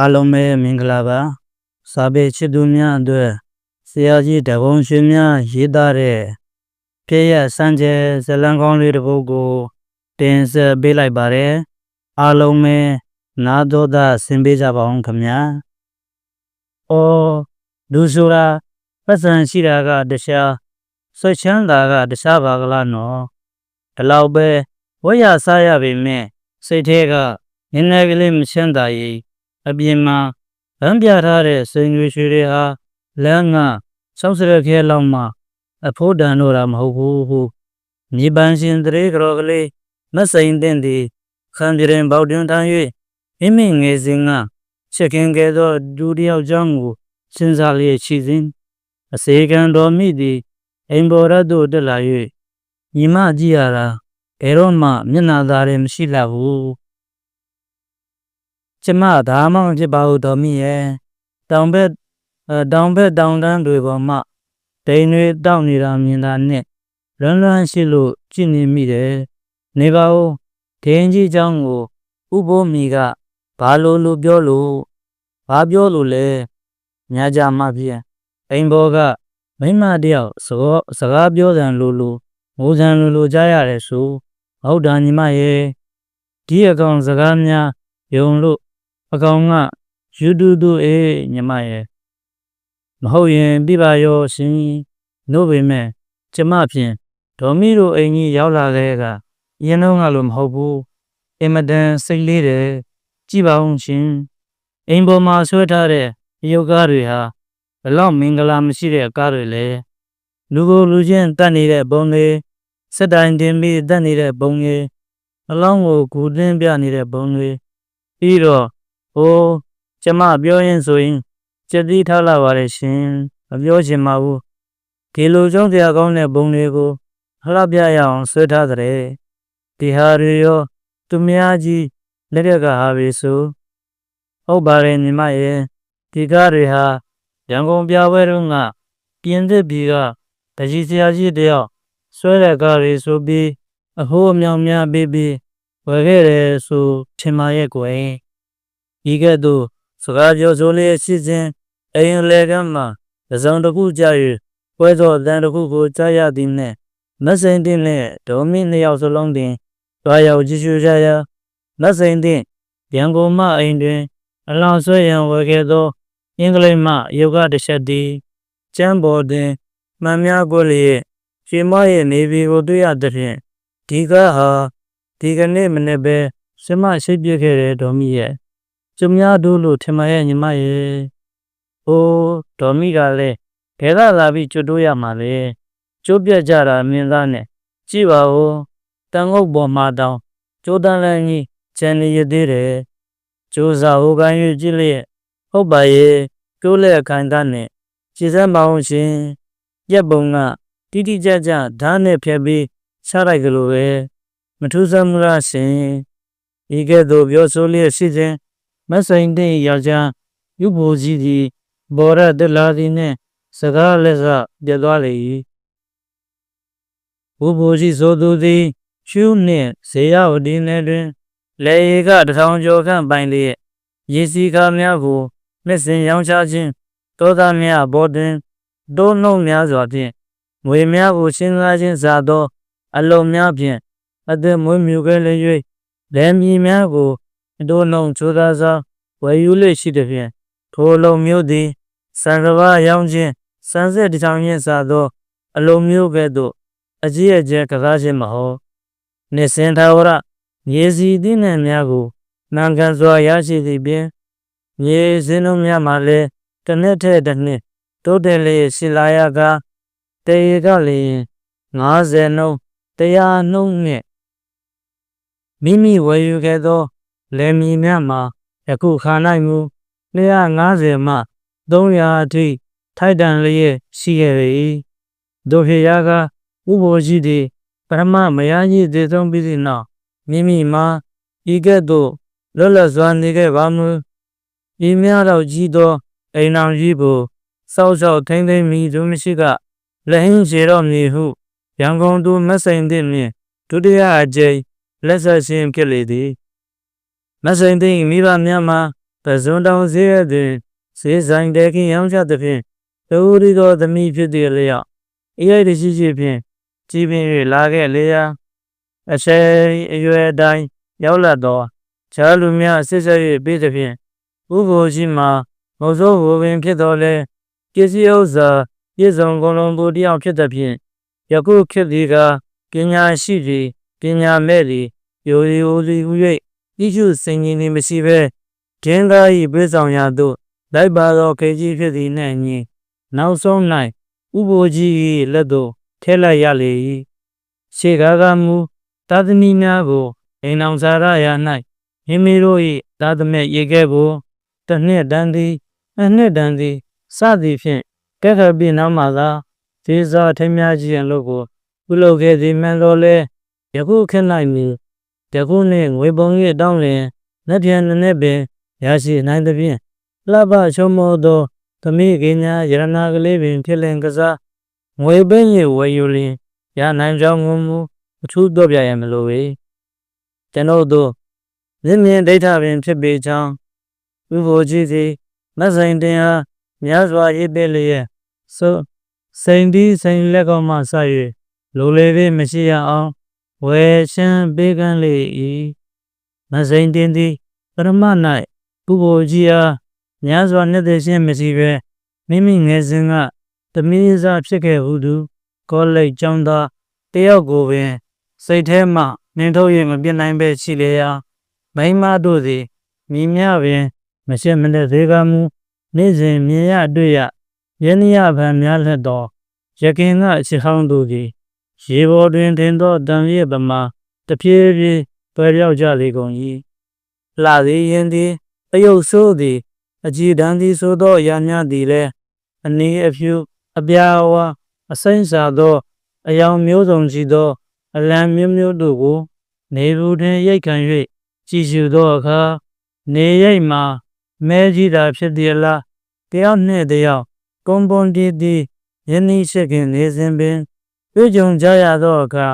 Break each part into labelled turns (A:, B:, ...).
A: အားလုံးပဲမင်္ဂလာပါစာပေချစ်သူများအတွက်ဆရာကြီးတဘုံရှင်များရေးသားတဲ့ပြည့်ရစံကျဲဇလံကောင်းလေးတစ်ပုဒ်ကို တင်ဆက်ပေးလိုက်ပါတယ်အားလုံးပဲနာတော်သားဆင်ပေးကြပါအောင်ခင်ဗျာ။အော်လူဆိုတာပတ်စံရှိတာကတခြားဆွချမ်းသာကတခြားပါကလားနော်။ဒီလောက်ပဲဝတ်ရစားရပေမဲ့စိတ်ထဲကနည်းနည်းကလေးမချမ်းသာရေး အပြင်မှာဗန်းပြထားတဲ့စိန်ရွှေရွှေတွေဟာလမ်းကစောက်စရခဲလောက်မှအဖို့တန်တော့တာမဟုတ်ဘူးဟုမြေပန်းရှင်တရေကြော်ကလေးမစိန်တဲ့သည်ခံပြရင်ပေါတွင်ထမ်း၍မိမိငယ်စဉ်ကချက်ခင်ခဲ့သောဒူတယောက်ကြောင့်ကိုစဉ်းစားလျက်ရှိစဉ်အစေခံတော်မိသည်အိမ်ပေါ်ရသို့တက်လာ၍ညီမကြည့်ရတာဘယ်တော့မှမျက်နာသားလည်းမရှိလှဘူး ကျမဒါမှမဖြစ်ပါဘူးတော်မိရဲ့တောင်ဘက်အဲတောင်ဘက်တောင်တန်းတွေပေါ်မှဒိန်တွေတောက်နေတာမြင်တာနဲ့လွန်းလွန်းရှိလို့ကြည့်နေမိတယ်နေပါဦးဒင်းကြီးเจ้าကိုဥပိုးမီကဘာလို့လို့ပြောလို့ဘာပြောလို့လဲညကြမှဖြင့်အိမ်ဘောကမိမတယောက်စကားစကားပြောတယ်လို့လို့မိုးစံလို့လို့ကြားရတယ်ဆိုဟုတ်တာညီမရဲ့ဒီအကောင်စကားများယုံလို့ အကောင်ကယူတူတူအေးညီမရဲ့မဟုတ်ရင်ပြပါရောရှင်နို့ပေမဲ့ကျမဖြင့်ဒေါ်မီတို့အိမ်ကြီးရောက်လာတဲ့ကရင်းတော့ငါလိုမဟုတ်ဘူးအင်မတန်စိတ်လေးတယ်ကြည့်ပါဦးရှင်အိမ်ပေါ်မှာဆွဲထားတဲ့ရုပ်ကားတွေဟာဘလောက်မင်္ဂလာမရှိတဲ့ကားတွေလေလူကိုလူချင်းတတ်နေတဲ့ပုံတွေစက်တိုင်တင်ပြီးတတ်နေတဲ့ပုံတွေအလောင်းကိုဂူတင်းပြနေတဲ့ပုံတွေပြီးတော့ ဟိုးကျမပြောရင်ဆိုရင်စက်သီးထားလာပါလေရှင်မပြောချင်ပါဘူးဒီလိုကြောင့်တရားကောင်းတဲ့ဘုံတွေကိုလှပပြရအောင်ဆွဲထားတဲ့ဒီဟာတွေရောသူများကြီးလက်ရက်ကဟာပဲဆိုဟုတ်ပါတယ်ညီမရဲ့ဒီကားတွေဟာရန်ကုန်ပြပွဲတုန်းကပြင်သစ်ပြည်ကတကြီးဆရာကြီးတယောက်ဆွဲတဲ့ကားတွေဆိုပြီးအဟိုးအမြောင်များပြီးပြီးဝယ်ခဲ့တယ်ဆိုထင်ပါရဲ့ကွယ် ဒီကဲ့သို့စကားပြောဆိုလေးရှိစဉ်အိမ်လေကမ်းမှာတစ်စုံတစ်ခုကြာ၍ပွဲသောအတန်တစ်ခုကိုကြားရသည်နှင့်မစိန်တင်နဲ့ဒေါ်မင်းနှစ်ယောက်စလုံးတင်တွားရောက်ကြည့်ရှုကြရာမစိန်တင်ရန်ကုန်မှအိမ်တွင် အလောင်းဆွဲရန်ဝယ်ခဲ့သောအင်္ဂလိပ်မှယောဂတစ်ချက်သည်ကျမ်းပေါ်တွင်မှန်များကိုလျက်ရှင်မရဲ့နေပြည်ကိုတွေ့ရတဲ့ဖြင့်ဒီကဟာဒီကနေ့မနေ့ပဲစမရှိပြခဲ့တဲ့ဒေါ်မီရဲ့ ကျမတို့လို့ထင်မှရဲ့ညီမရဲ့အိုးဒေါ်မီကလည်းခဲသာလာပြီးကျွတ်တိုးရမှာလေကျိုးပြက်ကြတာမင်းသားနဲ့ကြည့်ပါဦးတန်ငုတ်ပေါ်မှာတောင်ကျိုးတန်းလန်းကြီးကျန်နေရသေးတယ်ကျိုးစာဟိုကိုင်းရွကြည့်လျက်ဟုတ်ပါရဲ့ကျိုးလက်ခိုင်သားနဲ့ခြေစမ်းမအောင်ရှင်ရက်ပုံကတိတိကျကျဓာတ်နဲ့ဖြတ်ပြီးချလိုက်ကြလို့ပဲမထူးဆန်းမလားရှင်ဤကဲ့သို့ပြောဆိုလျက်ရှိစဉ် မဆိုင်တဲ့ယောက်ျားယူဖို့ကြီးသည်ဘောရတလာသည်နှင့်စကားလက်စပြတ်သွားလေ၏ဘိုးဘိုကြီးဆိုသူသည်ရှုနှင့်ဇေယဝတီနယ်တွင်လေရီကတထောင်ကျော်ခန့်ပိုင်လျက်ရေစီကားများကိုလက်စင်ရောင်းချခြင်းတောသားများဘောတွင်တိုးနှုံများစွာဖြင့်ငွေများကိုရှင်းစားခြင်းစားသော အလုံးများဖြင့်အသက်မွေးမြူခဲ့လျ၍လက်မီများကို တိုးနှုံချိုးသားစွာဝယ်ယူလေရှိသည်ဖြင့်ထိုလုံမျိုးသည်စံကဘာရောင်းခြင်းစံဆက်တချောင်းရင်စားသော အလုံးမျိုးကဲ့သို့အကြီးအကျယ်ကစားခြင်းမဟုတ်နေစင်သာဝရမြေစီသည့်နှံများကိုနံကန်စွာရရှိသည့်ပြင်မြေစင်းတို့များမှလည်းတစ်နှစ်ထက်တစ်နှစ်တိုးတက်လေရှိလာရကတေကလည်း90နှုန်း100နှုန်းနဲ့မိမိဝယ်ယူခဲ့သော လယ်မြေများမှာယခုခါနိုင်မူ250မှ300အထိထိုက်တန်လျက်ရှိခဲ့၏တို့ဖြစ်ရာကဥပ္ပိုလ်ကြီးသည်ပရမမယားကြီးတည်ဆုံးပြီးသည့်နောက်မိမိမှာဤကဲ့သို့လွတ်လပ်စွာနေခဲ့ပါမူဤများတော့ကြီးသောအိမ်အောင်ကြီးကိုစောက်စောက်ထိမ့်သိမ့်မိသူမရှိကလက်ဟင်းရှည်တော်မည်ဟုရန်ကုန်သူမဆိုင်သည့်မြင်ဒုတိယအကြိမ်လက်ဆက်ရှင်ဖြစ်လေသည် မဆိုင်သည့်မိဘများမှာပဇွန်တောင်ဈေးရသည်ဈေးဆိုင်တဲခင်ရောင်းချသဖြင့်တူရီသောသမီးဖြစ်သည့်လျောက်အေးရိုက်တရှိရှိဖြင့်ကြည်ပင်၍လာခဲ့လေရာအဆယ်အရွယ်တိုင်းရောက်လာသောခြားလူများဆစ်ဆက်၍ပြီးသဖြင့်ဥပ္ပိုလ်ရှိမှမုတ်ဆိုးဘိုပင်ဖြစ်တော်လဲပစ္စည်းဥစ္စာပြည့်စုံကုန်လုံးသူတယောက်ဖြစ်သဖြင့်ယခုခေတ်ဒီကပညာရှိသည်ပညာမဲ့သည်ယိုယိုသည်ဟူ၍ ဤရှုစင်ကြီးနေမရှိဘဲဒင်းသား၏ပြေဆောင်ရာသို့လိုက်ပါသောခေကြီးဖြစ်သည်နှင့်အညီနောက်ဆုံး၌ဥပ္ပိုလ်ကြီး၏လက်သို့ထဲလိုက်ရလေ၏ရှေကားကမူသာသမီများကိုအိမ်အောင်စားရ၌မိမိတို့၏သာသမက်ရေခဲ့ကိုတစ်နှစ်တန်းသည်အနှစ်တန်းသည်စသည်ဖြင့်ကဲ့ခပ်ပြီးနောက်မှသာဒေဇာထိမ်းများခြင်းလို့ကိုပြုလုပ်ခဲ့သည်မှန်တော်လဲယခုခေတ်၌မူ တခုနှင့်ငွေပုံ၍တောင်းလျင်လက်ပြန်နှစ်နှစ်ပင်ရရှိနိုင်သဖြင့်လှပချုံမောသောသမီးကညာယရနာကလေးပင်ဖြစ်လင်ကစားငွေပင်း၍ဝယ်ယူလျင်ရနိုင်ကြောင်းငုံမူအထူးတော့ပြရမလို့ပေကျွန်ုပ်တို့မြင့်မြင့်ဒိဋ္ဌပင်ဖြစ်ပေကြောင်းဥပ္ပိုလ်ကြီးသည်မဆိုင်တင်အားများစွာရေးပေးလျက်ဆိုစိန်ဒီစိန်လက်ကောင်းမှဆ၍လိုလေပေမရှိရအောင် ဝယ်ရှမ်းပေးကမ်းလေ၏မဆိုင်တင်သည်ပရမ၌ပုဂ္ဂိုလ်ကြီးအားများစွာနှစ်သက်ခြင်းမရှိဘဲမိမိငယ်စဉ်ကသမီးစားဖြစ်ခဲ့ဟုသူကောလိပ်ကျောင်းသားတယောက်ကိုပင်စိတ်ထဲမှနှင်ထုတ်၍မပြစ်နိုင်ပဲရှိလေရာမိန်းမတို့သည်မိမြပင်မရှက်မလက်သေးကမူနေ့စဉ်မြင်ရတွေ့ရယင်းရဗံများလက်တော်ရခင်ကအချစ်ဟောင်းတို့သည် ရေပေါ်တွင်တင်သောတန်ရည်ပမာတဖြည်းဖြည်းပယ်ပြောက်ကြလေကုန်၏လာသည်ယင်းသည်တယုတ်ဆိုးသည်အကြည်တန်းသည်ဆိုသောအရာများသည်လည်းအနည်းအဖြူအပြာဝါအစိမ့်စာသောအယောင်မျိုးစုံရှိသော အလံမျိုးမျိုးတို့ကို နေဘူးတွင်ရိတ်ခံ၍ကြည်ရှုသောအခါနေရိတ်မှာမဲကြီးတာဖြစ်သည်လားတယောက်နှင့်တယောက်ကွန်ပွန်တီတီယင်းရှိခင်နေစဉ်ပင် တွေ့ကြုံကြရသောအခါ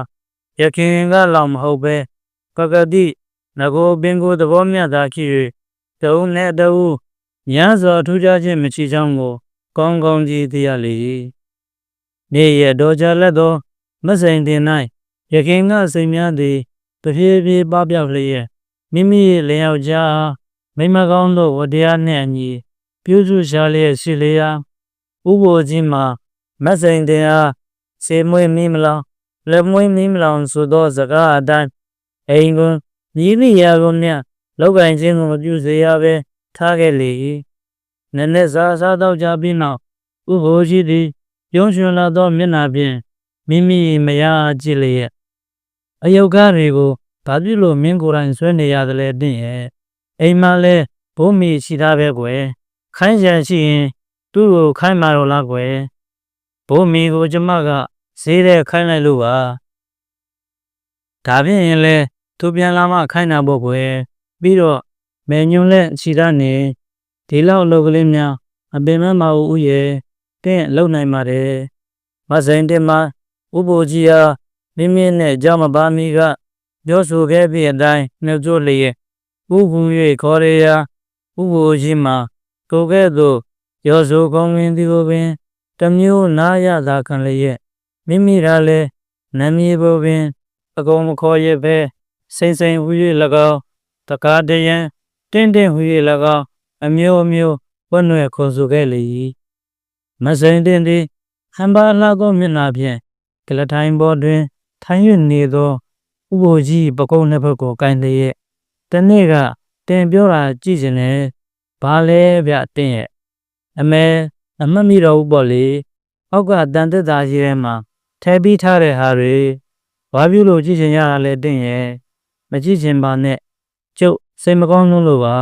A: ယခင်ကလောက်မဟုတ်ပဲကကတိငကိုပင်ကိုသဘောမျှတာဖြစ်၍တအုံးနဲ့တအုံးများစွာထူးခြားခြင်းမရှိကြောင်းကိုကောင်းကောင်းကြီးသိရလေ၏နေရတော်ကြလက်သောမဆိုင်တင်၌ယခင်ကစိတ်များသည်တဖြည်းဖြည်းပပျောက်လျက်မိမိရဲ့လျောက်ကြားမိမကောင်းသောဝတရားနှင့်အညီပြုစုရှာလျက်ရှိလျာဥပ္ပိုလ်ကြီးမှာမဆိုင်တင်အား စေမွေးမိမလောင်လက်မွေးမိမလောင်ဆိုသောစကားအတိုင်းအိမ်ကွန်မြည်သည့်ရာကုန်မြလောက်ကင်ခြင်းကိုမပြုစေရဘဲထားခဲ့လေ၏နည်းနည်းစားစားတော့ကြပြီးနောက်ဥပ္ပိုလ်ကြီးသည်ပြုံးရွှင်လာသောမျက်နှာဖြင့်မိမိမယားကြည့်လျက်အယုတ်ကားတွေကိုဘာဖြစ်လို့မင်းကိုယ်တိုင်ဆွဲနေရတယ်လဲတင့်ရဲ့အိမ်မှာလဲဘိုးမီရှိသားပဲကွယ်ခိုင်းရန်ရှိရင်သူ့ကိုခိုင်းมาတော့လားကွယ် ဘိုးမီကိုကျမကဈေးတဲ့ခိုင်းလိုက်လို့ပါဒါဖြင့်ရင်လဲသူပြန်လာမှခိုင်းတာပေါ့ကွယ်ပြီးတော့မယ်ညွန်းလက်ခြိသားနေဒီလောက်အလုပ်ကလေးများအပင်မမဟုတ်ဦးရဲ့တင့်လုံနိုင်ပါတယ်မဆိုင်တဲ့မှာဥပ္ပိုလ်ကြီးဟာမိမိနဲ့ကြောင်းမပါမီကပြောဆိုခဲ့ပြီးအတိုင်းနှုတ်ကြလျက်ဥပု၍ခေါ်ရရာဥပ္ပိုလ်ကြီးမှာကိုကဲ့သို့ရောဆိုကောင်းဝင်သည်ကိုပင် တမျိုးနာရသာခံလျက်မိမိရာလဲနမည်ဘပင်အကုန်မခေါ်ရပဲစိမ့်စိမ့်ဟူ၍၎င်းတကားတယံတင်းတင်းဟူ၍၎င်းအမျိုးအမျိုးဝတ်နွယ်ခေါ်ဆိုခဲ့လေ၏မဆိုင်တင်သည်ဟံပါလာသောမျက်နှာဖြင့်ကလထိုင်ပေါ်တွင် ထိုင်၍နေသောဥပ္ပိုလ်ကြီးပကုံးနှစ်ဖက်ကိုကင်လျက်တနေ့ကတင်ပြောတာကြည့်စင်လေဘာလဲဗျတင်ရဲ့အမဲ အမတ်မိတော့ဘူးပေါ့လေအောက်ကတန်တက်သားကြီးထဲမှာထဲပြီးထားတဲ့ဟာတွေဘာပြုလို့ကြည့်ချင်ရတာလဲတင်ရဲ့မကြည့်ချင်ပါနဲ့ကျုပ်စိတ်မကောင်းလို့ပါ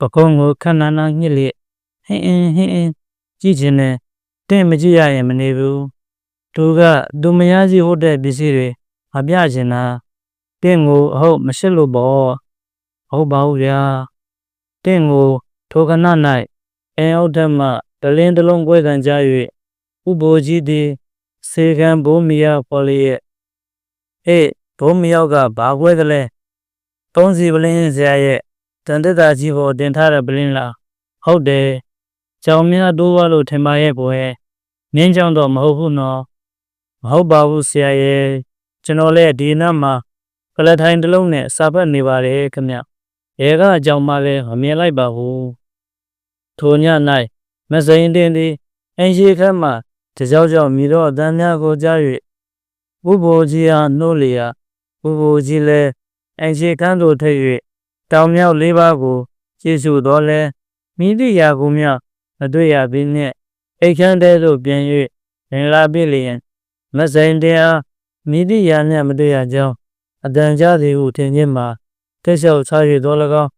A: ပကုံးကိုခဏနာညှစ်လက်ဟင်းအင်းဟင်းအင်းကြည့်ချင်တယ်တင့်မကြည့်ရရင်မနေဘူးသူကသူမရစီဟုတ်တဲ့ပစ္စည်းတွေမပြချင်တာတင့်ကိုအဟုတ်မရှိလို့ပေါ့ဟုတ်ပါဘူးဗျာတင့်ကိုထိုခဏ၌အဲအောက်ထက်မှ တလင်းတလုံးကွဲကန်ကြ၍ဥပ္ပိုလ်ကြီးသည်စေကံဘိုးမီယာပေါ်လျက်အေးဘိုးမီယောက်ကဘာကွဲသလဲသုံးစီပလင်းဆရာရဲ့တန်တက်တာကြီးပေါ်တင်ထားတဲ့ပလင်းလားဟုတ်တယ်ကြောင်များတိုးသွားလို့ထင်ပါရဲ့ကွယ်နင်းကြောင်တော့မဟုတ်ဘူးနော်မဟုတ်ပါဘူးဆရာရဲ့ကျွန်တော်လည်းဒီနားမှာကလထိုင်တစ်လုံးနဲ့စာပတ်နေပါတယ်ခင်ဗျရဲကအကြောင်းမှလည်းမမြင်လိုက်ပါဘူးထိုည၌ မစိန်တင်သည်အင်ရှိခတ်မှတကြောက်ကြောက်မြည်တော့အတန်းများကိုကြား၍ဘုဘိုကြီးအားနှိုးလျာဘုဘိုကြီးလည်းအင်ရှိခန်းသို့ထိပ်၍တောင်မြောက်လေးပါးကိုကျေးဇူးတော်လဲမိတိယာကူမြမတွေ့ရသည်နှင့်အိတ်ခမ်းတဲသို့ပြန်၍ရင်လာပြီလျင်မစိန်တင်အားမိတိယာနှင့်မတွေ့ရကြောင်းအတန်ကြားသည်ဟုထင်ခြင်းမှာတက်လျှောက်ချ၍တော်၎င်း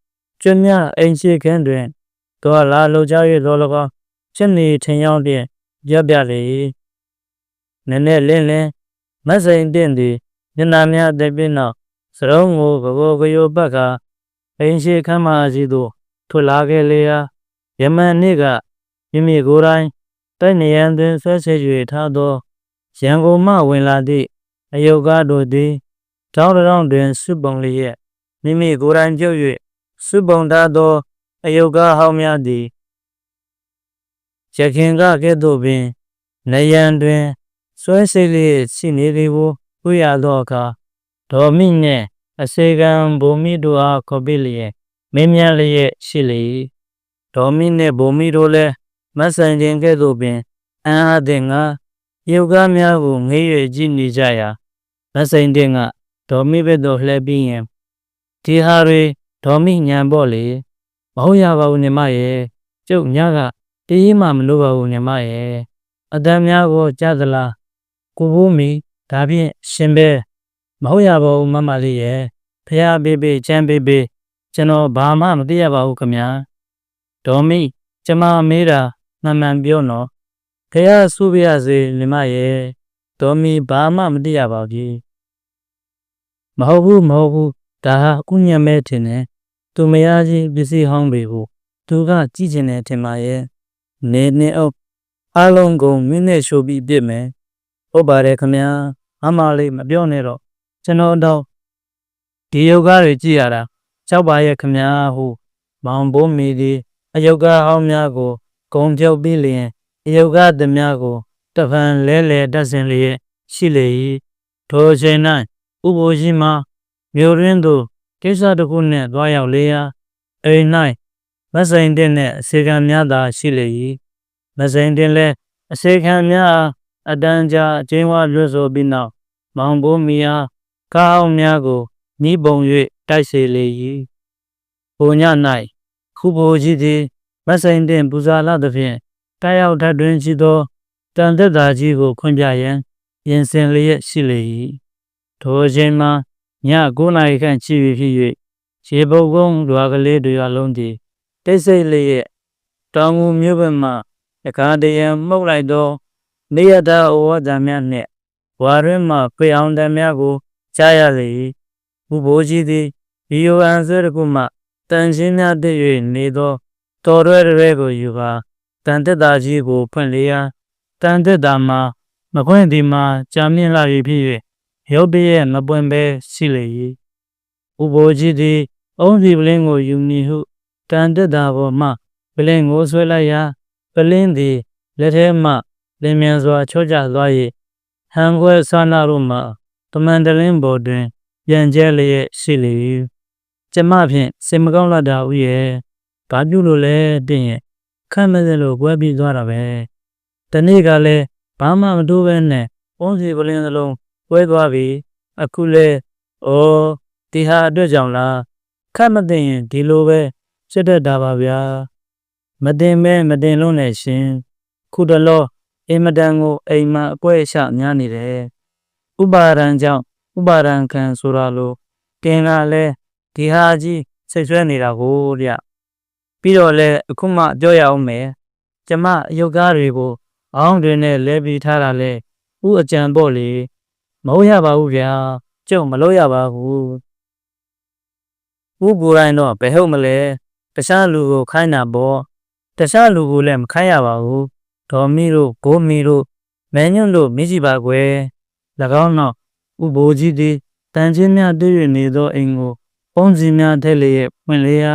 A: ကျွမ်းမြအိမ်ရှိခန်းတွင်တော်လာလှုပ်ရှား၍တော်၎င်း ချက်နေထင်ရောက်ဖြင့်ပြပြလေနည်းနည်းလင်းလင်းမတ်စိန်တင့်သည်ညနာများတဲ့ပြင်းနောက်စရုံးကိုကဘောကယောဘက်ကအိမ်ရှိခမ်းမစီသို့ထွက်လာခဲ့လေရာယမန်နေ့ကမိမိကိုယ်တိုင်တိုက်နေရန်တွင်ဆွဲဆဲ၍ထားသောရန်ကုန်မှဝင်လာသည့်အယုတ်ကားတို့သည်တောင်းတောင်းတွင်စုပုံလျက်မိမိကိုယ်တိုင်ပြုတ်၍စုပုံထားသောအယုတ်ကားဟောင်းများသည် ရခင်ကကဲ့သို့ပင်နေရန်တွင်ဆွဲစိတ်လေးရှိနေသည်ကိုတွေ့ရသောအခါဒေါ်မိနှင့်အစေကံဘုံမိတို့အားခေါ်ပြလျက်မင်းများလျက်ရှိလေဒေါ်မိနှင့်ဘုံမိတို့လည်းမဆန်ခြင်းကဲ့သို့ပင်အံ့အားသင့်ငါယောဂများကိုငေး၍ကြည့်နေကြရာမဆိုင်တဲ့ကဒေါ်မိဘက်သို့လှည့်ပြီးရင်ဒီဟာတွေဒေါ်မိညံပေါ့လေမဟုတ်ရပါဘူးညီမရဲ့ကျုပ်ညက တည်မှမလို့ပါဘူးညီမရဲ့အတန်းများကိုကြားသလားကိုဘိုးမီဒါဖြင့်ရှင်ပဲမဟုတ်ရပါဘူးမမလေးရဲ့ဖះဘေးဘေးချမ်းဘေးဘေးကျွန်တော်ဘာမှမသိရပါဘူးခမညာဒေါ်မိကျမမေးတာမှန်မှန်ပြောနော်ခရဆုပြရစေညီမရဲ့ဒေါ်မီဘာမှမသိရပါဘူးမဟုတ်ဘူးမဟုတ်ဘူးဒါဟာကုညံမဲထင်တယ်သူမယားကြီးပစ္စည်းဟောင်းပေကိုသူကကြည့်ကျင်တယ်ထင်ပါရဲ့ နေနေအုပ်အားလုံးကုန်မင်းနဲ့ရှိုးပြီးပြစ်မယ်ဟုတ်ပါတယ်ခမညာအမလေးမပြောနဲ့တော့ကျွန်တော်တော့ဒီယောဂတွေကြည့်ရတာကြောက်ပါရဲ့ခမညာဟုမောင်ဘိုးမီဒီအယောဂဟောင်းများကိုဂုံပြုတ်ပြီးလျင်အယောဂသများကိုတဖန်လဲလဲတက်စင်လျက်ရှိလေ၏ထိုအချိန်၌ဥပိုလ်ရှိမှမြို့ရင်းသို့ကိစ္စတစ်ခုနှင့်သွားရောက်လေရာအိမ်၌ မဆိုင်တဲ့နှင့်အစေခံများသာရှိလေ၏မဆိုင်တဲ့လည်းအစေခံများအားအတန်းကြာအကျဉ်းဝါလွတ်ဆိုပြီးနောက်မောင်ဘိုးမီအားကားအောင်များကိုမိပုံ၍တိုက်စေလေ၏ဘုံည၌ခုဘိုကြီးသည်မဆိုင်တဲ့ပူဇာလာသဖြင့်တာရောက်ထတွင်ရှိသောတန်သက်သာကြီးကိုခွင့်ပြရန်ပြင်ဆင်လျက်ရှိလေ၏ထိုအချိန်မှာည9နာရီခန့်ချီပြီဖြစ်၍ရေပုတ်ကုန်းလွာကလေးတွေအလုံးသည် တိတ်ဆိတ်လျက်တောင်ငူမြို့ဘက်မှတခါတရံမှုတ်လိုက်သောနေရတာဩဝါဒများနှင့်ဝါရင်းမှဖေအောင်တံများကိုကြားရလေ၏ဘုဘိုးကြီးသည်ဒီယိုအန်ဆွဲတစ်ခုမှတန်ရှင်းများတည်၍နေသောတော်ရွယ်ရွယ်ကိုယူပါတန်တက်တာကြီးကိုဖွင့်လေရာတန်တက်တာမှာမခွင့်ဒီမှာကြာမြင့်လာပြီဖြစ်၍ရုပ်ပြည့်မပွင့်ပဲရှိလေ၏ဥဘိုလ်ကြီးသည်အုံးစီပလင်းကိုယူမည်ဟု တန်တက်တာပေါ်မှပလင်းကိုဆွဲလိုက်ရာပလင်းသည်လက်ထဲမှလင်းမြန်စွာချော့ကျသွား၍ဟန်ခွဲဆာနာတို့မှတမန်တလင်းပေါ်တွင် ပြန်ကျဲလျက်ရှိလေ၏ကျမဖြင့်စင်မကောင်းလာတာဥရဲ့ဘာပြုလို့လဲတင့်ရဲ့ခန့်မစလို့ကွဲပြီးသွားတာပဲတနေ့ကလည်းဘာမှမတိုးပဲနဲ့ပုံးစီပလင်းစလုံးကွဲသွားပြီအခုလဲဩဒီဟာအတွက်ကြောင့်လားခတ်မသိရင်ဒီလိုပဲ စစ်တတ်တာပါဗျာမတင်မဲမတင်လုံးနဲ့ရှင်ခုတလောအင်မတန်ကိုအိမ်မှာအကွဲအရှများနေတယ်ဥပါရန်ကြောင့်ဥပါရန်ခံဆိုတာလို့တင်လာလဲဒီဟာကြီးစိတ်ဆွဲနေတာကိုဗျပြီးတော့လဲအခုမှပြောရအောင်မယ်ကျမအယုတ်ကားတွေကိုအောင်းတွေနဲ့လဲပြီးထားတာလဲဥအကြံပေါ့လေမဟုတ်ရပါဘူးဗျာကျုံမလို့ရပါဘူးဥကိုယ်တိုင်တော့ဘယ်ဟုတ်မလဲ တခြားလူကိုခိုင်းတာပေါ့တခြားလူကိုလည်းမခိုင်းရပါဘူးဒေါ်မီတို့ကိုမီတို့မင်းညွန့်တို့မိရှိပါကွယ်၎င်းတော့ဥဘိုလ်ကြီးသည်တန်ချင်းများတွေ့ရနေသောအိမ်ကိုပုံစံများထက်လျက်ဖွင့်လျာ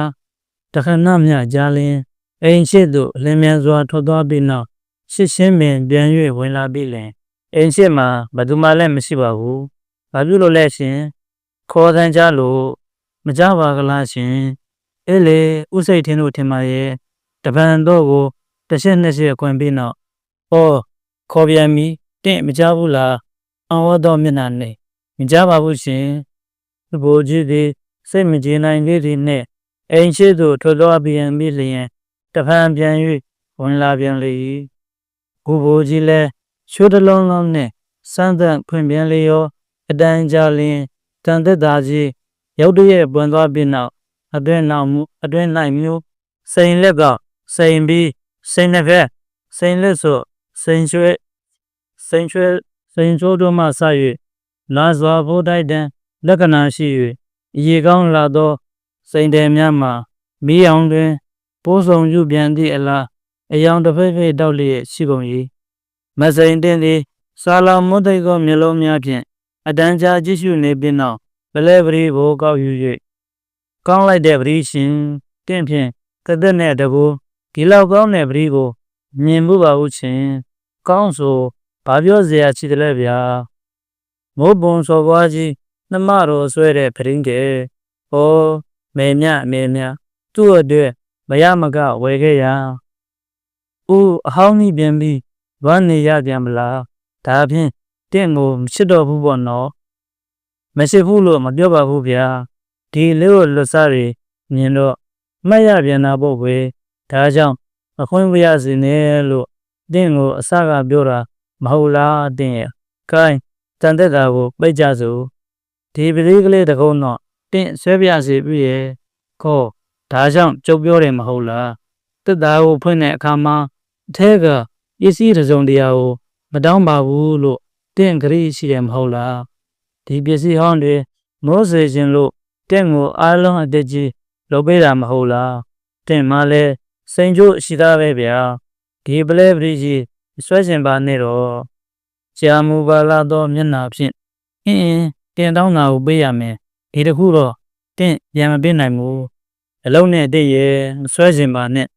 A: တခဏမျှကြားလင်းအိမ်ရှိသို့လင်းမြန်စွာထွက်သွားပြီးနောက်ရှစ်ရှင်းပင်ပြန်၍ဝင်လာပြီလင်အိမ်ရှိမှာဘယ်သူမှလည်းမရှိပါဘူး။ဘာဖြစ်လို့လဲရှင်ခေါ်တန်းကြလို့မကြပါကလားရှင် အေးလေဥစိတ်ထင်းတို့ထင်ပါရဲ့တပန်တော့ကိုတစ်ချက်နှစ်ချက်ခွင်ပြီးနောက်ဟောခေါ်ပြန်ပြီတင့်မကြဘူးလားအဝတ်တော်မျက်နှာနဲ့မကြပါဘူးရှင်သဘောကြီးသည်စိတ်မကြေနိုင်သေးသည်နှင့်အိမ်ရှိသို့ထွက်သွားပြန်ပြီလျင်တဖန်ပြန်၍ဝင်လာပြန်လေ၏ဘိုးဘိုးကြီးလည်းချိုးတလုံးလုံးနှင့်စမ်းသပ်ဖွင့်ပြန်လေရောအတန်းကြာလျင်တန်သက်သာကြီးရုတ်တရက်ပွန်သွားပြီးနောက် အတွင်းနောက်မှုအတွင်းလိုက်မျိုးစိန်လက်ကစိန်ပြီးစိန်နှစ်ဖက်စိန်လက်ဆိုစိန်ရွှဲစိန်ရွှဲစိန်ချိုးတို့မှဆ၍လာစွာဘိုးတိုက်တံလက္ခဏာရှိ၍ရေကောင်းလာသောစိန်တယ်များမှာမီးအောင်တွင်ပိုးဆောင်ယူပြန်သည့်အလားအယောင်တစ်ဖိတ်ဖိတ်တောက်လျက်ရှိကုန်၏မစိန်တင်သည်စာလောင်မွတ်သိကောမျိုးလုံးများဖြင့်အတန်းကြာကြည့်ရှုနေပြီးနောက်ပလဲပရီဘိုးကောက်ယူ၍ ကောင်းလိုက်တဲ့ပရီရှင်တင့်ဖြင့်ကသက်နဲ့တကူဒီလောက်ကောင်းတဲ့ပရီကို မြင်မှုပါဟုချင်းကောင်းဆိုဘာပြောစရာရှိတယ်လဲဗျာမိုးပုံစော်ပွားကြီးနှမတော်ဆွဲတဲ့ပရင်းတဲ့ဟောမေမြမေမြသူ့အတွက်မရမကဝယ်ခဲ့ရဦးအဟောင်းကြီးပြန်ပြီးဝမ်းနေရပြန်မလားဒါဖြင့်တင့်ကိုမချစ်တော့ဘူးပေါ့နော်မရှိဘူးလို့မပြောပါဘူးဗျာ ဒီလေးကိုလွတ်စားတွေမြင်တော့မှတ်ရပြန်တာပေါ့ကွယ်ဒါကြောင့်အခွင့်မရစေနဲ့လို့တင့်ကိုအစကပြောတာမဟုတ်လားတင့်ရဲ့ကိုင်းတန်သက်တာကိုပိတ်ကြစို့ဒီပလေးကလေးတကုံးတော့တင့်ဆွဲပြစီပြီရဲ့ခေါ်ဒါကြောင့်ကြုတ်ပြောတယ်မဟုတ်လားတက်တာကိုဖွင့်တဲ့အခါမှာအထက်ကပစ္စည်းတစ်စုံတရာကိုမတောင်းပါဘူးလို့တင့်ဂရိရှိတယ်မဟုတ်လားဒီပစ္စည်းဟောင်းတွေမိုးစေခြင်းလို့ တင့်ကိုအားလုံးအတက်ကြီးလုပ်ပေးတာမဟုတ်လားတင့်မှလည်းစိန်ကျိုးရှိသားပဲဗျာဒီပလဲပရိကြီးဆွဲရှင်ပါနဲ့တော့ကြာမူပါလာတော့မျက်နာဖြင့်အင်းအင်းတင်တောင်းတာကိုပေးရမယ်ဒီတခုတော့တင့်ရံမပေးနိုင်ဘူးအလုံးနဲ့တည့်ရဲ့မဆွဲရှင်ပါနဲ့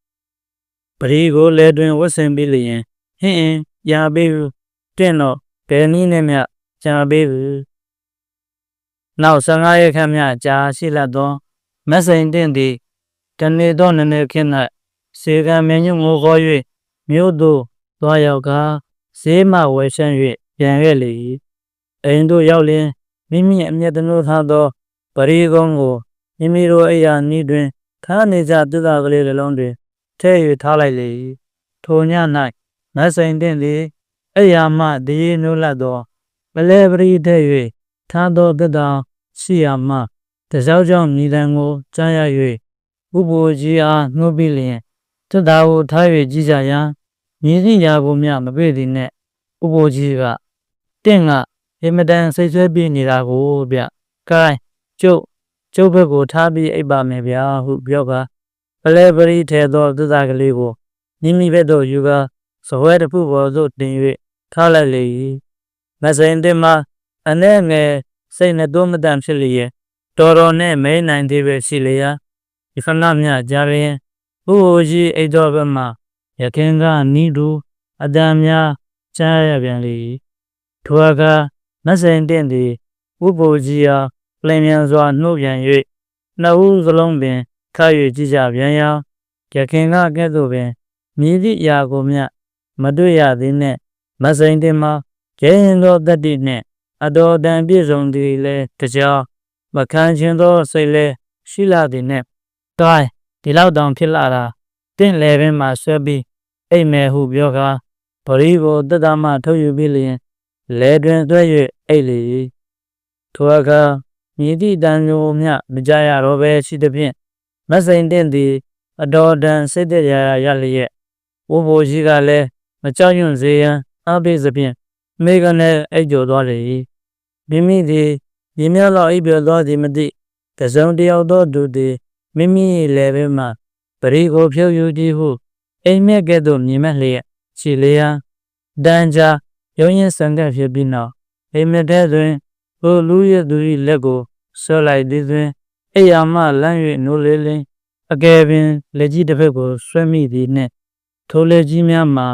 A: ပရိကိုလဲတွင်ဝတ်ဆင်ပြီးလျင်ဟင်းအင်းရပေးဘူးတင့်တော့ဘယ်နည်းနဲ့မျှကြာပေးဘူး နောက်15ရက်ခန့်မျှကြာရှိလတ်သောမက်စိန်တင့်သည်တနေ့တော့နည်းနည်းခင်း၌စေကံမင်းညငိုခေါ်၍မြို့သို့သွားရောက်ကဈေးမှဝယ်ရှမ်း၍ပြန်ခဲ့လေ၏အိမ်သို့ရောက်လျင်မိမိအမျက်တနိုးထားသောပရိကုံးကိုမိမိတို့အိယာနီးတွင်ခါနေကြသစ္စာကလေးတစ်လုံးတွင်ထဲ့၍ထားလိုက်လေ၏ထိုည၌မက်စိန်တင့်သည်အိယာမှတည်နိုးလတ်သောပလဲပရိထဲ့၍ထားသောသစ္စာ ရှိရာမှတစောက်ကြောင့်မြည်တံကိုကြားရ၍ဥပ္ပိုလ်ကြီးအားနှုတ်ပြီးလျင်သစ္စာကိုထား၍ကြည်ကြရန်မြည်သည့်ရာကိုမျှမပြေသည်နှင့်ဥပ္ပိုလ်ကြီးကတင့်ကအင်မတန်စိတ်ဆွဲပြေးနေတာကိုဗျ။ကိုင်းကျုပ်ကျုပ်ဘက်ကိုထားပြီးအိပ်ပါမယ်ဗျာဟုပြောကပလဲပရိထဲသောသစ္စာကလေးကိုမိမိဘက်သို့ယူကာစပွဲတစ်ခုပေါ်သို့တင်၍ထားလိုက်လေ၏မစိန်တင်မှာအနဲ့ငယ် စိတ်နဲ့သွမတန်ဖြစ်လျက်တော်တော်နဲ့မဲနိုင်သေးပဲရှိလျာဒီခဏမြကြားရင်ဘိုးကြီးအိတ်တော်ဘက်မှရခင်ကနီးတူအတန်များကြားရပြန်လေထိုအခါမဆိုင်တင့်သည်ဥပ္ပိုလ်ကြီးအားလင်မြန်စွာနှုတ်ပြန်၍နှစ်ဦးစလုံးပင်ခါ၍ကြည့်ကြပြန်ရာရခင်ကကဲ့သို့ပင်မြည်သည့်အရာကိုမျှမတွေ့ရသည်နှင့်မဆိုင်တင်မှာကျင်းသောတတ္တိနှင့် အတော်တန်ပြည့်စုံသည်လည်းတကြားမခံခြင်းသောစိတ်လည်းရှိလာသည်နှင့်တိုင်းဒီလောက်တောင်ဖြစ်လာတာတင့်လေပင်မှာဆွဲပြီးအိမ်မယ်ဟုပြောကားပရိကိုတတမထုတ်ယူပြီးလျင်လဲတွင်သွဲ၍အိတ်လေထိုအခါမြည်သည့်တန်မျိုးမျှမကြရတော့ပဲရှိသည်ဖြင့်မစိန်တင့်သည်အတော်တန်စိတ်တရရရလျက်ဝဘိုရှိကလည်းမကြောက်ရွံ့စေရန်အားပေးသဖြင့် မိကနေအိတ်ကြော်သွားလေမိမိသည်မြင်းများလောက်အိပ်ပျော်သွားသည်မသိတစုံတယောက်သောသူသည်မိမိလည်းပဲမှပရိကိုဖြုတ်ယူကြည့်ဟုအိမ်မက်ကဲ့သို့မြင်မဲ့လျက်ခြေလျာတန်ကြာရုံရင်စံကပ်ဖြစ်ပြီးနောက်အိမ်မက်တဲ့တွင်ဟိုလူရဲ့သူ၏လက်ကိုဆွဲလိုက်သည်တွင်အိယာမလမ်း၍နိုးလေးလင်းအကယ်ပင်လက်ကြီးတစ်ဖက်ကိုဆွဲမိသည်နှင့်ထိုလက်ကြီးများမှာ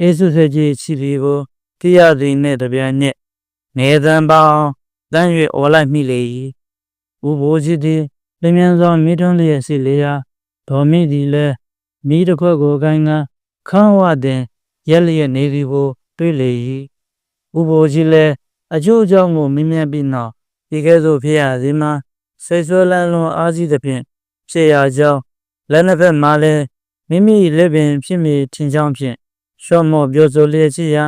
A: အေးဆုဆွဲကြီးရှိသည်ကို သိရသည်နှင့်တပြိုင်နက်နေသံပေါင်းတန်း၍အော်လိုက်မိလေ၏ဥဘိုးကြီးသည်လျင်စွာမိထွန်းလျက်ရှိလေရာဒေါ်မိသည်လည်းမိတစ်ခွက်ကိုကိုင်းကခန်းဝတင်ရက်လျက်နေသည်ကိုတွေ့လေ၏ဥဘိုးကြီးလည်းအကျိုးအကြောင်းကိုမြင်မြင်ပြီးနောက်ဒီကဲ့သို့ဖြစ်ရသည်မှာဆိတ်ဆွဲလန်းလွန်အားကြီးသဖြင့်ဖြစ်ရကြောင်းလက်နှစ်ဖက်မှလည်းမိမိလက်ပင်ဖြစ်မည်ထင်ကြောင်းဖြင့်ရှော့မော့ပြောဆိုလျက်ရှိရာ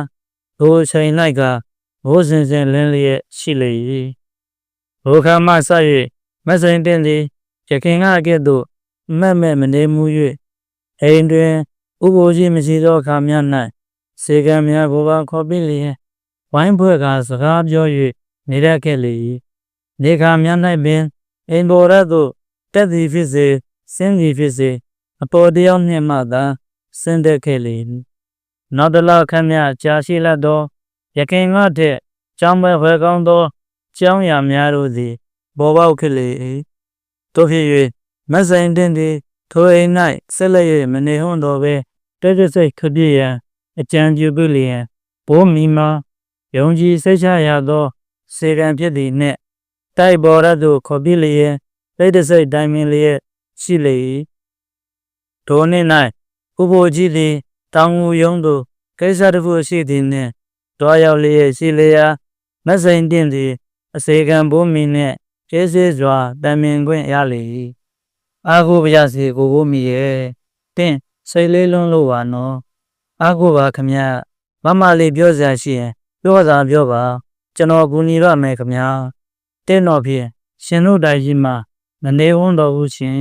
A: ဘိုးအချိန်၌ကဘိုးစင်စင်လင်းလျက်ရှိလေ၏ဘိုးခါမှဆက်၍မဆိုင်တင်သည်ရခင်ကကဲ့သို့မက်မက်မနေမှု၍အိမ်တွင်ဥပ္ပိုလ်ကြီးမရှိသောအခါများ၌စေကံများကိုပါခေါ်ပြီးလျင်ဝိုင်းဖွဲ့ကစကားပြော၍နေရခဲ့လေ၏နေခါများ၌ပင်အိမ်ပေါ်ရသို့တက်သည်ဖြစ်စေဆင်းသည်ဖြစ်စေအပေါ်တယောက်နှင့်မှသာဆင်းသက်ခဲ့လေ၏ နောက်တလခန့်များကြာရှိလတ်သောရခင်ကထက်ကျောင်းပွဲဝဲကောင်းသောကျောင်းရာများတို့သည်ပေါ်ပေါက်ခဲ့လေ၏တို့ဖြစ်၍မဆိုင်တင်သည်ထိုအိမ်၌ဆက်လက်၍မနေဟွန်းတော်ပဲတက်တက်စိတ်ခပြည့်ရန်အကြံပြုပြုလျင်ဘိုးမီမာယုံကြည်စိတ်ချရသောစေကံဖြစ်သည်နှင့်တိုက်ပေါ်ရသို့ခေါ်ပြလျင်တိတ်တဆိတ်တိုင်းမင်းလျက်ရှိလေ၏ထိုနေ့၌ဥပိုလ်ကြီးသည် တောင်ငူယုံသို့ကိစ္စတစ်ခုရှိသည်နှင့်တွားရောက်လျက်ရှိလျာမဆိုင်တင်သည်အစေကံဘိုးမီနှင့်ကျေးဇူးစွာတန်မြင်ခွင့်ရလေ၏အာဟုပရစီကိုဘိုးမီရဲ့တင့်စိတ်လေးလွန်းလို့ပါနော်အာဟုပါခမရမမလေးပြောစရာရှိရင်ပြောတာပြောပါ ကျွန်တော်ကူညီရမယ်ခမညာတင်းတော်ဖြင့်ရှင်တို့တိုင်ကြီးမှာမနေဝန်းတော်ဘူးရှင်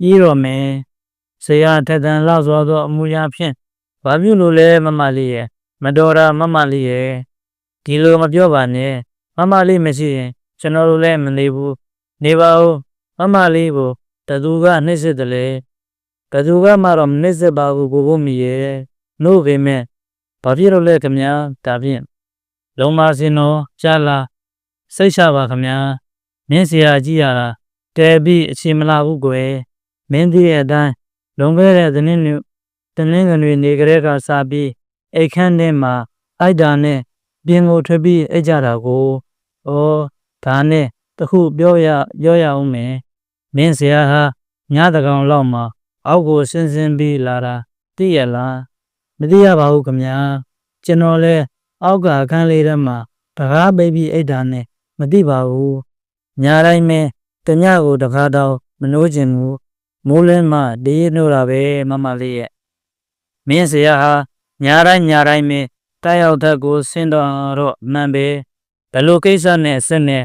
A: ပြီးတော့မယ်ဆရာထက်တန်လောက်စွာသောအမှုရာဖြင့် ဘာပြုလို့လဲမမလေးရဲ့မတော်တာမမလေးရဲ့ဒီလိုမပြောပါနဲ့မမလေးမရှိရင်ကျွန်တော်တို့လည်းမနေဘူးနေပါဦးမမလေးကိုတသူကနှိမ့်စစ်တယ်လေဘသူကမှတော့မနှိမ့်စစ်ပါဘူးကိုဖို့မီရဲ့နှုတ်ပေမဲ့ဘာဖြစ်လို့လဲခမညာဒါဖြင့်လုံးမစင်တော်ကြားလာစိတ်ချပါခမညာမင်းစရာကြီးရတာတဲပြီးအချိန်မလာဘူးကွယ်မင်းသိတဲ့အတိုင်းလွန်ခဲ့တဲ့သနည်းမျိုး တနင်္ဂနွေနေကလေးကစပြီးအိတ်ခမ်းထဲမှာအိုက်တာနဲ့ပြင်ကိုထွက်ပြီးအိတ်ကြတာကိုဩဒါနဲ့တခုပြောရပြောရအောင်မယ်မင်းစရာဟာညတကောင်လောက်မှာအောက်ကိုဆင်းဆင်းပြီးလာတာသိရလားမသိရပါဘူးခမညာကျွန်တော်လဲအောက်ကအခန်းလေးထဲမှာတကားပိတ်ပြီးအိတ်တာနဲ့မသိပါဘူးညာတိုင်းပဲတညကိုတကားတော့မနှိုးခြင်းဘူးမိုးလင်းမှတည်ရနှိုးတာပဲမမလေးရဲ့ မင်းစရာဟာညာတိုင်းညာတိုင်းပဲတိုက်ရောက်တဲ့ကိုဆင်းတော်တော့မှန်ပဲဘလို့ကိစ္စနဲ့ဆင်းနေ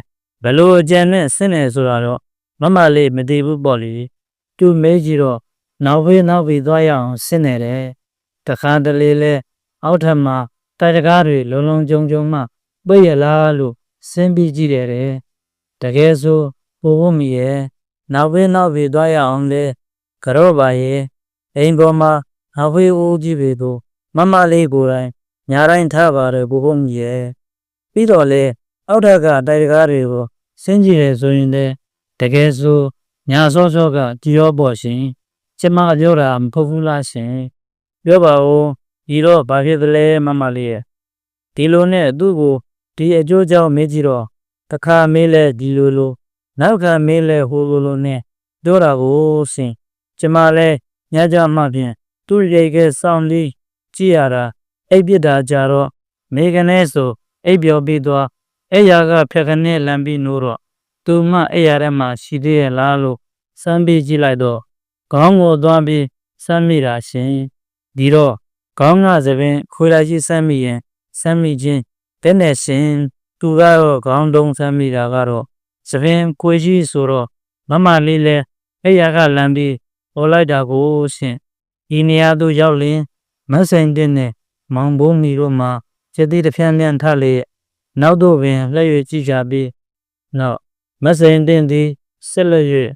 A: ဘလို့အကြံနဲ့ဆင်းနေဆိုတာတော့မမလေးမသိဘူးပေါ့လေသူမဲကြီးတော့နောက်ဖေးနောက်ဖေးသွားရအောင်ဆင်းနေတယ်တခါတလေလဲအောက်ထပ်မှာတိုက်တကားတွေလုံလုံကြုံကြုံမှပိတ်ရလားလို့စင်းပြီးကြည့်တယ်တဲ့တကယ်ဆိုပို့ဖို့မီရဲ့နောက်ဘေးနောက်ဘေးသွားရအောင်လေကြော့ပါရဲ့အိမ်ပေါ်မှာ နောက်ဘေးဦးကြီးပေတို့မမလေးကိုယ်တိုင်ညာတိုင်းထားပါတယ်ပို့ဖို့မီရဲ့ပြီးတော့လေအောက်ထက်ကတိုက်တကားတွေကိုစင်းကြည့်ရဆိုရင်လေတကယ်ဆိုညာစောစောကကြည်ရောပေါ့ရှင်ကျမပြောတာမဟုတ်ဘူးလားရှင်ပြောပါဦးဒီတော့ဘာဖြစ်သလဲမမလေးရဲ့ဒီလိုနဲ့သူ့ကိုဒီအကျိုးကြောင့်မေးကြည့်တော့တခါမေးလဲဒီလိုလိုနောက်ခါမေးလဲဟိုလိုလိုနဲ့ပြောတာကိုစင်ကျမလဲညကြမှဖြင့် သူ့ရိတ်ကစောင်းလေးကြည့်ရတာအိပ်ပြစ်တာကြတော့မေကနေဆိုအိပ်ပျော်ပြီးသွားအဲ့ရကဖက်ကနေလမ်းပြီးနိုးတော့သူမအဲ့ရထဲမှာရှိသေးရဲ့လားလို့စမ်းပြီးကြည့်လိုက်တော့ခေါင်းကိုသွားပြီးစမ်းမိတာရှင်ဒီတော့ခေါင်းကသပင်ခွေလိုက်ကြီးစမ်းမိရင်စမ်းမိခြင်းတဲ့နဲ့ရှင်သူကတော့ခေါင်းတုံးစမ်းမိတာကတော့သပင်ခွေကြီးဆိုတော့မမလေးလဲအဲ့ရကလမ်းပြီးဟောလိုက်တာကိုရှင် ဒီနေရာသို့ရောက်လင်မဆိုင်တဲ့နဲ့မောင်ဘုံမီတို့မှာစက်တိတစ်ဖြန်းဖြန်းထလေနောက်တော့ပင်လှည့်၍ကြည့်ကြပြီးနောက်မဆိုင်တဲ့သည်ဆက်လက်၍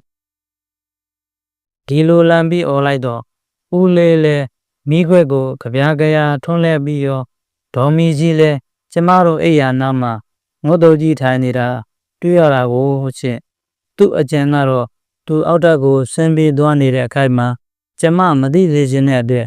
A: ဒီလိုလမ်းပြီးអော်လိုက်တော့ဦးလေးလဲမိခွက်ကိုကြပြားကြရာထွန်းလဲပြီးရောဒေါ်မီကြီးလဲကျမတို့အိယာနာမှာငုတ်တော်ကြီးထိုင်နေတာတွေ့ရတာကိုချင်းသူ့အကြံကတော့သူအောက်တက်ကိုဆင်းပြေးသွားနေတဲ့အခိုက်မှာ ကျမမသိသေးခြင်းတဲ့အတွက်